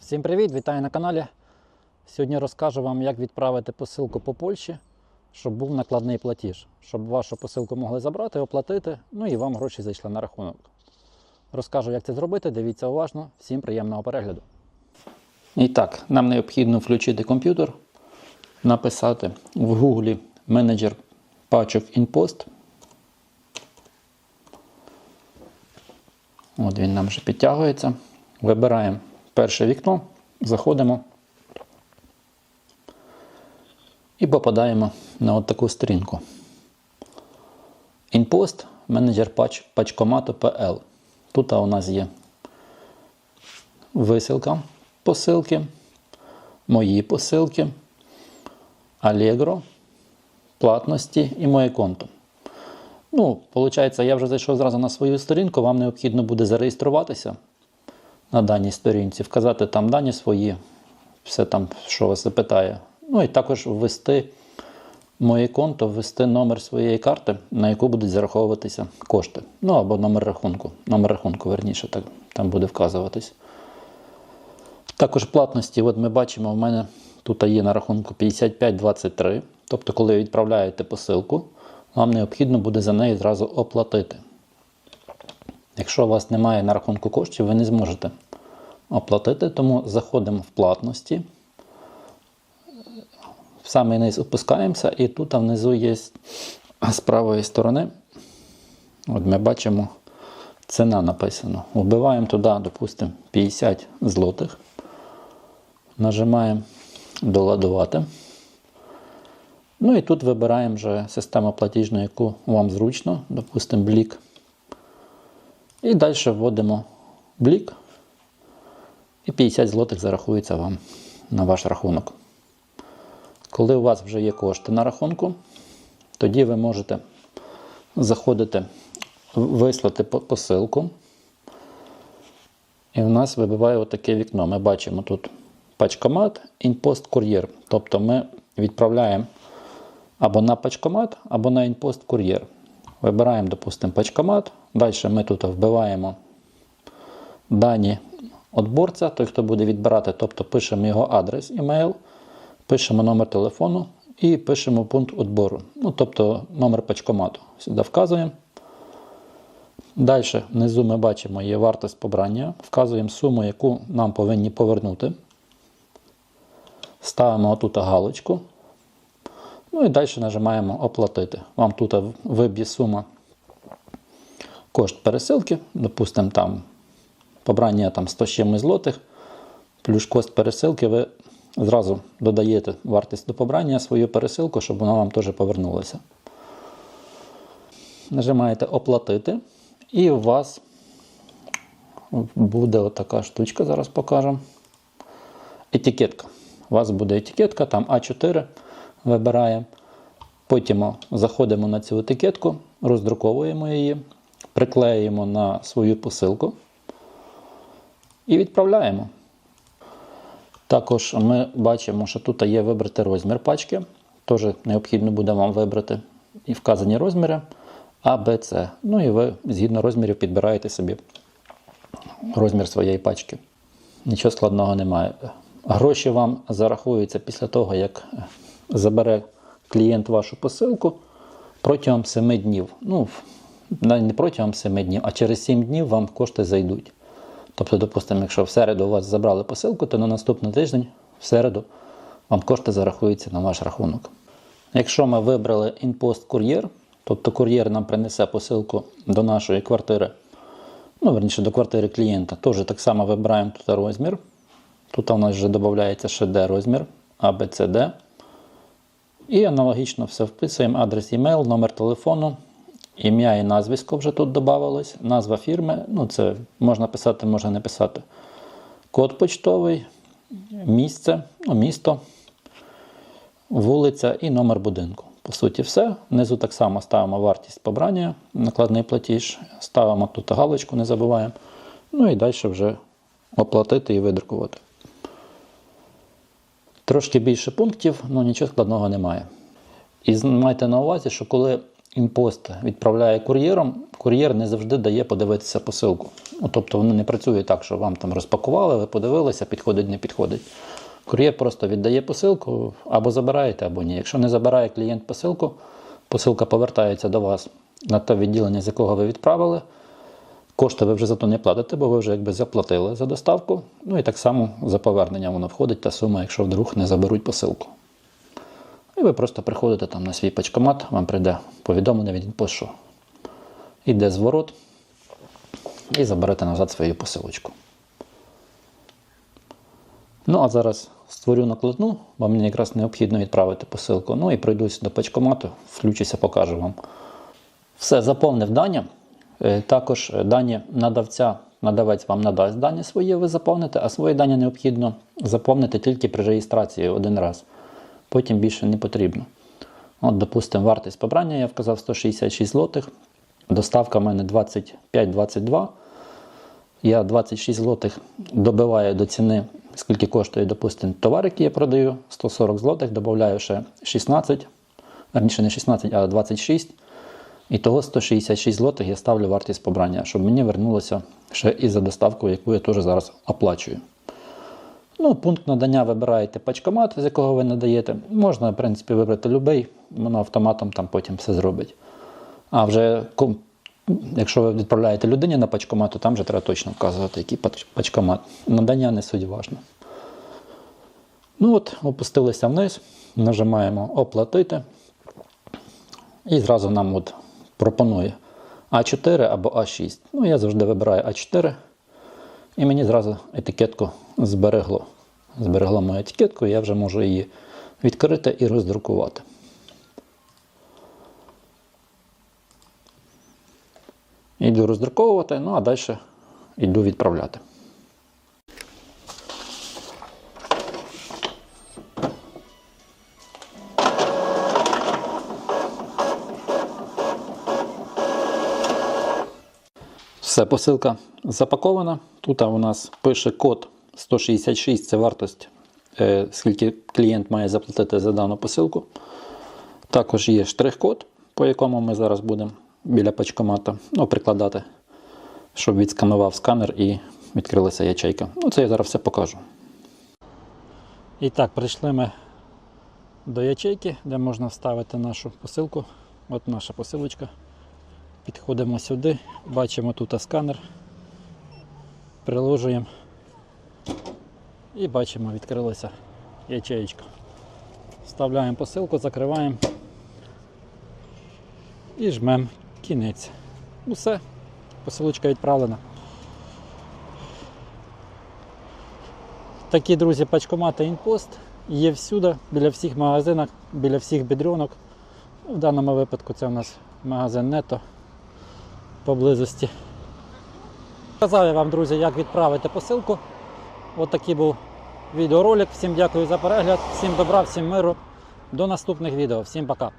Всім привіт, вітаю на каналі. Сьогодні розкажу вам, як відправити посилку по Польщі, щоб був накладний платіж, щоб вашу посилку могли забрати, оплатити, ну і вам гроші зайшли на рахунок. Розкажу, як це зробити. Дивіться уважно. Всім приємного перегляду. І так, нам необхідно включити комп'ютер, написати в Гуглі менеджер пачок InPost. От він нам вже підтягується. Вибираємо перше вікно, заходимо і попадаємо на от таку сторінку. InPost менеджер пач. Тут у нас є висилка посилки, мої посилки, Allegro, платності і моє конто. Ну, виходить, я вже зайшов зразу на свою сторінку, вам необхідно буде зареєструватися на даній сторінці, вказати там дані свої, все там, що вас запитає. Ну і також ввести моє конто, ввести номер своєї карти, на яку будуть зараховуватися кошти. Ну або номер рахунку. Номер рахунку, верніше, так, там буде вказуватись. Також платності, от ми бачимо, в мене тут є на рахунку 55,23. Тобто, коли ви відправляєте посилку, вам необхідно буде за неї зразу оплатити. Якщо у вас немає на рахунку коштів, ви не зможете оплатити, тому заходимо в платності. В самий низ опускаємося, і тут внизу є з правої сторони. От ми бачимо, ціна написано. Вбиваємо туди, допустимо, 50 злотих. Нажимаємо доладувати. Ну і тут вибираємо вже систему платіжну, яку вам зручно, допустимо, блік. І далі вводимо блік. І 50 злотих зарахується вам на ваш рахунок. Коли у вас вже є кошти на рахунку, тоді ви можете заходити, вислати посилку. І в нас вибиває отаке вікно. Ми бачимо тут пачкомат, інпост кур'єр. Тобто ми відправляємо або на пачкомат, або на інпост кур'єр. Вибираємо, допустимо, пачкомат. Далі ми тут вбиваємо дані отборця, той, хто буде відбирати, тобто пишемо його адрес, імейл, пишемо номер телефону і пишемо пункт відбору. Ну, тобто номер пачкомату. Сюди вказуємо. Далі внизу ми бачимо є вартість побрання, вказуємо суму, яку нам повинні повернути. Ставимо отут галочку. Ну і далі нажимаємо оплатити. Вам тут виб'є сума кошт пересилки, допустимо, там побрання там 100 чимось злотих, плюс кост пересилки, ви зразу додаєте вартість до побрання свою пересилку, щоб вона вам теж повернулася. Нажимаєте оплатити, і у вас буде отака штучка, зараз покажемо. Етикетка. У вас буде етикетка, там А4 вибираємо. Потім заходимо на цю етикетку, роздруковуємо її, приклеюємо на свою посилку і відправляємо. Також ми бачимо, що тут є вибрати розмір пачки. Теж необхідно буде вам вибрати і вказані розміри А, Б, С. Ну і ви згідно розмірів підбираєте собі розмір своєї пачки. Нічого складного немає. Гроші вам зарахуються після того, як забере клієнт вашу посилку протягом 7 днів. Ну, не протягом 7 днів, а через 7 днів вам кошти зайдуть. Тобто, допустимо, якщо в середу у вас забрали посилку, то на наступний тиждень, в середу, вам кошти зарахуються на ваш рахунок. Якщо ми вибрали інпост кур'єр, тобто кур'єр нам принесе посилку до нашої квартири, ну, верніше до квартири клієнта, теж так само вибираємо тут розмір. Тут у нас вже додається ще D розмір, Д. І аналогічно все вписуємо адрес e-mail, номер телефону, ім'я і назвисько вже тут додавалось, назва фірми. Ну, це можна писати, можна не писати. Код почтовий, місце, ну, місто, вулиця і номер будинку. По суті, все. Внизу так само ставимо вартість побрання, накладний платіж, ставимо тут галочку, не забуваємо. Ну і далі вже оплатити і видрукувати. Трошки більше пунктів, але нічого складного немає. І майте на увазі, що коли інпост відправляє кур'єром, кур'єр не завжди дає подивитися посилку. Ну, тобто воно не працює так, що вам там розпакували, ви подивилися, підходить, не підходить. Кур'єр просто віддає посилку, або забираєте, або ні. Якщо не забирає клієнт посилку, посилка повертається до вас на те відділення, з якого ви відправили. Кошти ви вже за то не платите, бо ви вже якби заплатили за доставку. Ну і так само за повернення воно входить та сума, якщо вдруг не заберуть посилку. І ви просто приходите там на свій пачкомат, вам прийде повідомлення від що йде зворот, і заберете назад свою посилочку. Ну, а зараз створю накладну, бо мені якраз необхідно відправити посилку. Ну і пройдусь до пачкомату, включуся, покажу вам. Все, заповнив дані. Е, Також е, дані надавця, надавець вам надасть дані свої, ви заповните, а свої дані необхідно заповнити тільки при реєстрації один раз. Потім більше не потрібно. От, допустимо, вартість побрання, я вказав 166 злотих. Доставка в мене 25-22. Я 26 злотих добиваю до ціни, скільки коштує, допустимо, товар, який я продаю, 140 злотих, додаю ще 16, раніше не 16, а 26. І того 166 злотих я ставлю вартість побрання, щоб мені вернулося ще і за доставку, яку я теж зараз оплачую. Ну, пункт надання вибираєте пачкомат, з якого ви надаєте. Можна, в принципі, вибрати будь-який, воно автоматом там потім все зробить. А вже якщо ви відправляєте людині на пачкомат, то там вже треба точно вказувати, який пачкомат. Надання не суть важно. Ну от, опустилися вниз, нажимаємо оплатити. І зразу нам от пропонує А4 або А6. Ну, я завжди вибираю А4. І мені зразу етикетку зберегло. Зберегло мою етикетку, я вже можу її відкрити і роздрукувати. Йду роздруковувати, ну а далі йду відправляти. Все, посилка запакована. Тут у нас пише код 166, це вартість, е, скільки клієнт має заплатити за дану посилку. Також є штрих-код, по якому ми зараз будемо біля пачкомата ну, прикладати, щоб відсканував сканер і відкрилася ячейка. Ну, це я зараз все покажу. І так, прийшли ми до ячейки, де можна вставити нашу посилку. От наша посилочка. Підходимо сюди, бачимо тут сканер, приложуємо і бачимо, відкрилася ячеєчка. Вставляємо посилку, закриваємо і жмемо кінець. Усе, посилочка відправлена. Такі, друзі, пачкомати інпост є всюди, біля всіх магазинах, біля всіх бідрюнок. В даному випадку це у нас магазин Нето поблизості. Казав я вам, друзі, як відправити посилку. Ось такий був відеоролик. Всім дякую за перегляд, всім добра, всім миру. До наступних відео. Всім пока.